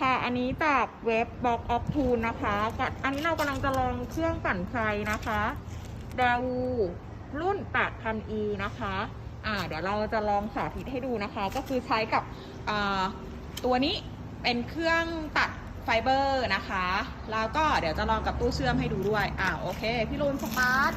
ค่ะ อันนี้จากเว็บ Box of t o o l นะคะกับอันนี้เรากำลังจะลองเครื่องปั่นไฟนะคะดาวูรุ่น 8000e นะคะ อ่า เดี๋ยวเราจะลองสาธิตให้ดูนะคะ ก็คือใช้กับอ่าตัวนี้เป็นเครื่องตัดไฟเบอร์นะคะ แล้วก็เดี๋ยวจะลองกับตู้เชื่อมให้ดูด้วย อ่า โอเค พี่ลุนสตาร์ท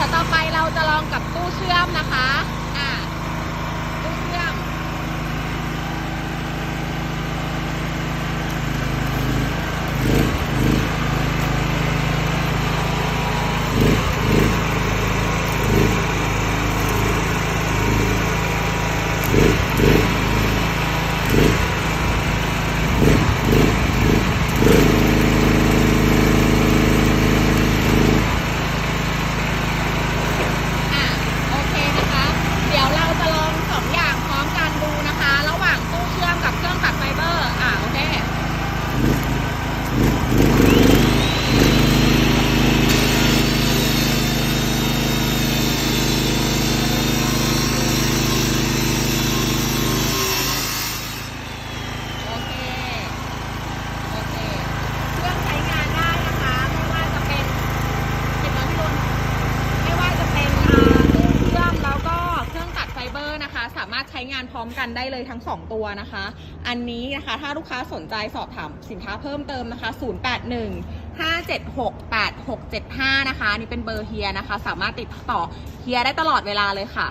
ดี๋ยวต่อไปเราจะลองกับตู้เชื่อมนะคะ อ่า ตู้เชื่อม อะโอเคนะคะ เดี๋ยวเราจะลองสองอย่างพร้อมกันดูนะคะ ระหว่างตู้เชื่อมกับเครื่องตัดไฟเบอร์ อะโอเค โอเค โอเค เครื่องใช้งานได้นะคะ ไม่ว่าจะเป็น เป็นน้องพี่รุนไม่ว่าจะเป็นอ่าตู้เชื่อมแล้วก็เครื่องตัดไฟเบอร์นะคะ สามารถใช้งานพร้อมกันได้เลยทั้ง 2 ตัวนะคะ อันนี้นะคะถ้าลูกค้าสนใจสอบถามสินค้าเพิ่มเติมนะคะ 081 576 8675 นะคะนี่เป็นเบอร์เฮียนะคะ สามารถติดต่อเฮียได้ตลอดเวลาเลยค่ะ